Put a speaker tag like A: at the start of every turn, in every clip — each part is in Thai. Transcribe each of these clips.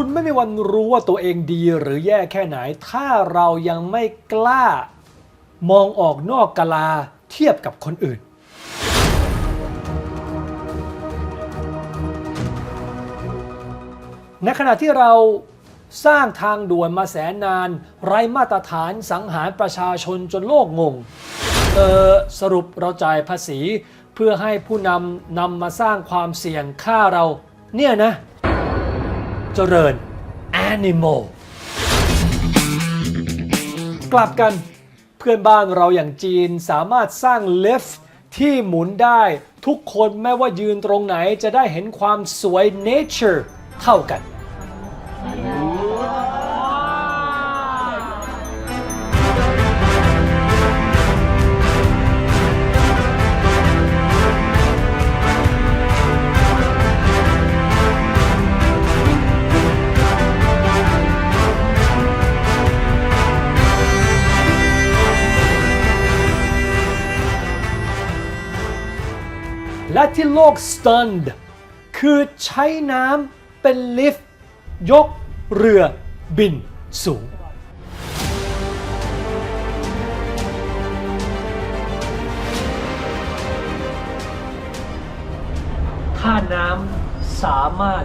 A: คุณไม่มีวันรู้ว่าตัวเองดีหรือแย่แค่ไหน ถ้าเรายังไม่กล้า มองออกนอกกาลาเทียบกับคนอื่น ในขณะที่เราสร้างทางด่วนมาแสนนาน ไร้มาตรฐานสังหารประชาชนจนโลกงง เออสรุปเราจ่ายภาษี เพื่อให้ผู้นำนำมาสร้างความเสี่ยงฆ่าเรา เนี่ยนะ เจริญ Animal กลับกันเพื่อนบ้านเราอย่างจีนสามารถสร้างลิฟต์ที่หมุนได้ทุกคนแม้ว่ายืนตรงไหนจะได้เห็นความสวย nature เท่ากัน และที่โลก stunned คือใช้น้ำเป็นลิฟต์ ยกเรือบินสูง ถ้าน้ำสามารถ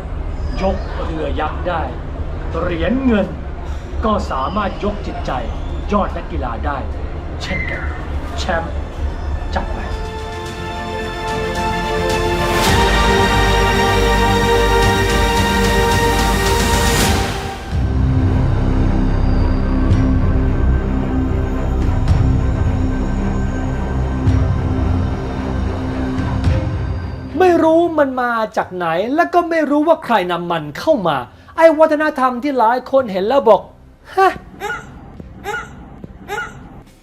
A: ยกเรือยักษ์ได้ เหรียญเงินก็สามารถยกจิตใจยอดนักกีฬาได้ เช่นกัน แชมป์จัดไป ไม่รู้มันมาจากไหน และก็ไม่รู้ว่าใครนำมันเข้ามา ไอ้วัฒนธรรมที่หลายคนเห็นแล้วบอกฮะ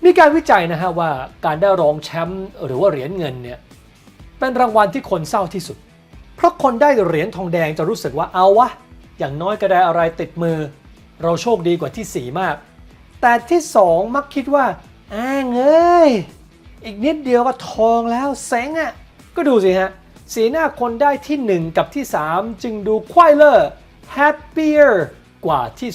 A: มีการวิจัยนะฮะว่าการได้รองแชมป์หรือว่าเหรียญเงินเนี่ยเป็นรางวัลที่คนเศร้าที่สุด เพราะคนได้เหรียญทองแดงจะรู้สึกว่าเอาวะ อย่างน้อยก็ได้อะไรติดมือ เราโชคดีกว่าที่สี่มาก แต่ที่สองมักคิดว่าอ้างเอ้ยอีกนิดเดียวก็ทองแล้วแสงอะ่ะก็ดูสิฮะ สีหน้าคนได้ที่ 1 กับที่ 3 จึงดูควายเลอร์ happier กว่าที่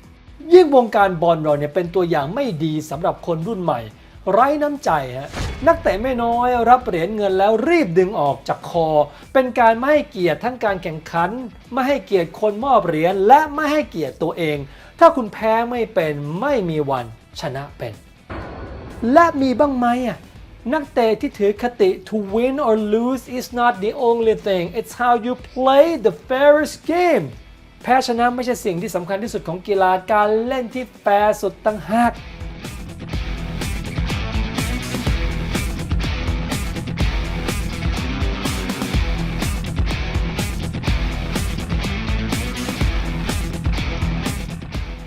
A: 2 ยิ่งวงการบอลเราเนี่ยเป็นตัวอย่างไม่ดีสำหรับคนรุ่นใหม่ ไร้น้ำใจฮะนักเตะไม่น้อยรับเหรียญเงินแล้วรีบดึงออกจากคอ เป็นการไม่ให้เกียรติทั้งการแข่งขัน ไม่ให้เกียรติคนมอบเหรียญและไม่ให้เกียรติตัวเอง ถ้าคุณแพ้ไม่เป็นไม่มีวันชนะเป็น และมีบ้างไหมอะ นักเตะที่ถือคติ to win or lose is not the only thing it's how you play the fairest game แพ้ชนะไม่ใช่สิ่งที่สำคัญที่สุดของกีฬาการเล่นที่แฟร์สุดตั้งหาก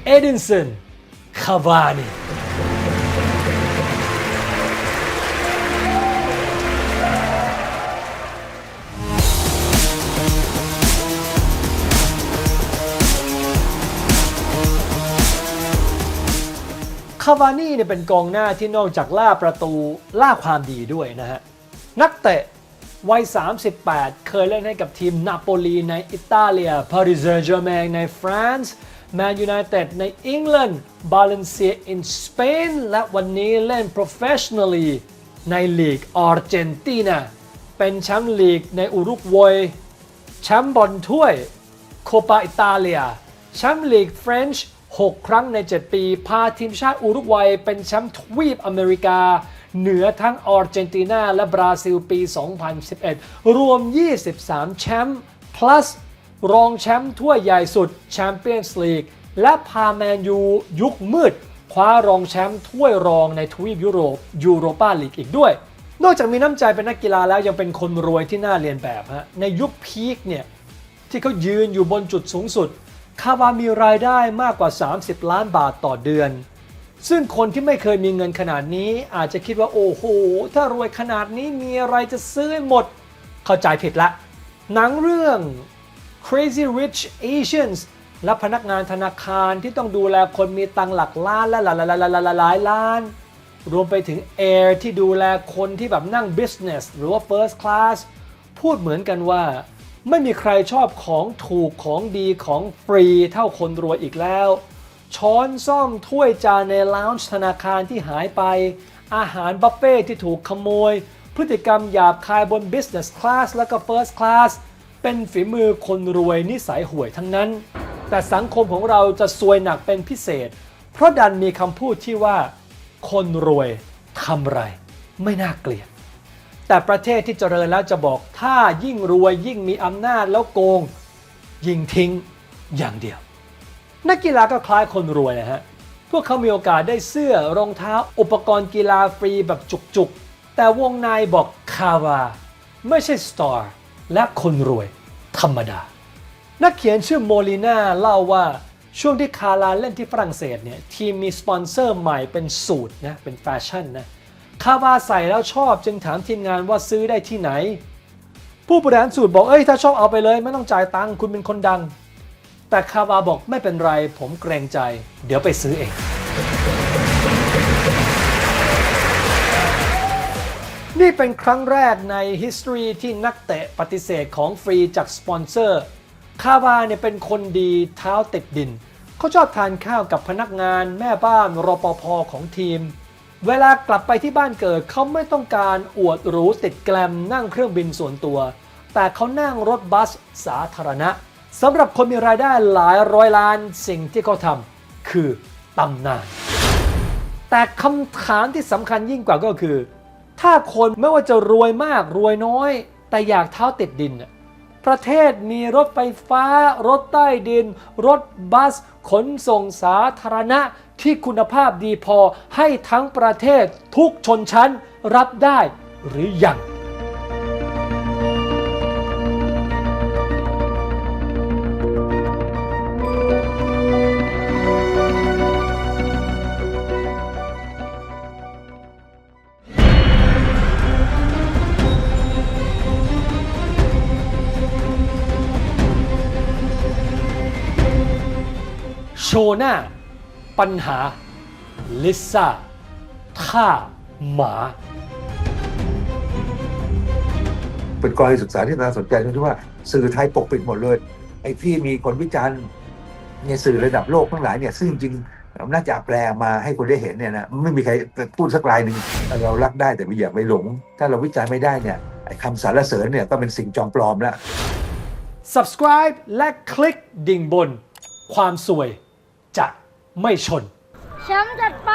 A: เอดินสัน คาวานี คาวานี่เนี่ยเป็นกองหน้าที่นอกจากล่าประตูล่าความดีด้วยนะฮะ นักเตะวัย 38 เคยเล่นให้กับทีมนาโปลีในอิตาเลียปารีสแซงต์แชร์แมงในฝรั่งเศสแมนยูไนเต็ดในอังกฤษบาเลนเซียในสเปนและวันนี้เล่น professionally ในลีกอาร์เจนตินาเป็นแชมป์ลีกในอุรุกวัยแชมป์บอลถ้วยโคปาอิตาเลียแชมป์ลีกเฟรนช์ 6 ครั้งใน 7 ปี พาทีมชาติอุรุกวัยเป็นแชมป์ทวีปอเมริกา เหนือทั้งอาร์เจนตินาและบราซิลปี 2011 รวม 23 แชมป์ plus รองแชมป์ถ้วยใหญ่สุดแชมเปี้ยนส์ลีกและพาแมนยูยุคมืด คว้ารองแชมป์ถ้วยรองในทวีปยุโรปยูโรปาลีกอีกด้วย นอกจากมีน้ำใจเป็นนักกีฬาแล้วยังเป็นคนรวยที่น่าเรียนแบบฮะในยุคพีคเนี่ยที่เขายืนอยู่บนจุดสูงสุด คาวามีรายได้มากกว่า 30 ล้านบาทต่อเดือน ซึ่งคนที่ไม่เคยมีเงินขนาดนี้อาจจะคิดว่าโอ้โห ถ้ารวยขนาดนี้มีอะไรจะซื้อให้หมด เข้าใจผิดละ หนังเรื่อง Crazy Rich Asians และพนักงานธนาคารที่ต้องดูแลคนมีตังหลักล้านและหลายหลายหลายหลายหลายล้าน รวมไปถึง Air ที่ดูแลคนที่แบบนั่ง Business หรือว่า First Class พูดเหมือนกันว่า ไม่มีใครชอบของถูกของดีของฟรีเท่าคนรวยอีกแล้ว ช้อนซ่อมถ้วยจานในลาวน์ธนาคารที่หายไป อาหารบัฟเฟ่ที่ถูกขโมย พฤติกรรมหยาบคายบน Business Class แล้วก็ First Class เป็นฝีมือคนรวยนิสัยห่วยทั้งนั้น แต่สังคมของเราจะซวยหนักเป็นพิเศษ เพราะดันมีคำพูดที่ว่า คนรวยทำไร ไม่น่าเกลียด แต่ประเทศที่เจริญแล้วจะบอกถ้ายิ่งรวยยิ่งมีอำนาจแล้วโกง ยิงทิ้งอย่างเดียว นักกีฬาก็คล้ายคนรวยนะฮะ พวกเขามีโอกาสได้เสื้อรองเท้าอุปกรณ์กีฬาฟรีแบบจุกๆ แต่วงในบอกคาวา ไม่ใช่สตาร์และคนรวยธรรมดา นักเขียนชื่อโมลิน่าเล่าว่าช่วงที่คาราเล่นที่ฝรั่งเศสเนี่ยทีมมีสปอนเซอร์ใหม่เป็นสูตรนะเป็นแฟชั่นนะ คาวาใส่แล้วชอบจึงถามทีมงานว่าซื้อได้ที่ไหน ผู้บริหารสูตรบอกเอ้ยถ้าชอบเอาไปเลย ไม่ต้องจ่ายตังค์คุณเป็นคนดัง แต่คาวาบอกไม่เป็นไร ผมเกรงใจ เดี๋ยวไปซื้อเอง นี่เป็นครั้งแรกใน history ที่นักเตะปฏิเสธของฟรีจากสปอนเซอร์คาวาเนี่ยเป็นคนดีเท้าติดดิน เขาชอบทานข้าวกับพนักงานแม่บ้านรปภของทีม เวลากลับไปที่บ้านเกิดเขาไม่ต้องการอวดหรูติดแกลมนั่งเครื่องบินส่วนตัว แต่เขานั่งรถบัสสาธารณะสำหรับคนมีรายได้หลายร้อยล้านสิ่งที่เขาทำคือตำนาน แต่คำถามที่สำคัญยิ่งกว่าก็คือ ถ้าคนไม่ว่าจะรวยมากรวยน้อย แต่อยากเท้าติดดิน ประเทศมีรถไฟฟ้า รถใต้ดิน รถบัส ขนส่งสาธารณะ ที่คุณภาพดีพอให้ทั้งประเทศทุกชนชั้นรับได้หรือยังโชว์หน้า ปัญหาลิซ่าท่าหมา
B: เป็นกรณีศึกษาที่น่าสนใจตรงที่ว่าสื่อไทยปกปิดหมดเลย ไอ้ที่มีคนวิจารณ์ในสื่อระดับโลกทั้งหลายเนี่ยซึ่งจริงๆน่าจะแปลมาให้คนได้เห็นเนี่ยนะไม่มีใครพูดสักรายหนึ่งเรารักได้แต่อย่าไปหลง ถ้าเราวิจารณ์ไม่ได้เนี่ยไอ้คำสรรเสริญเนี่ยก็เป็นสิ่งจอมปลอมแล้ว
A: subscribe และคลิกดิ่งบน ความสวยจะ ไม่ชน
C: แชมป์จัด
D: ไป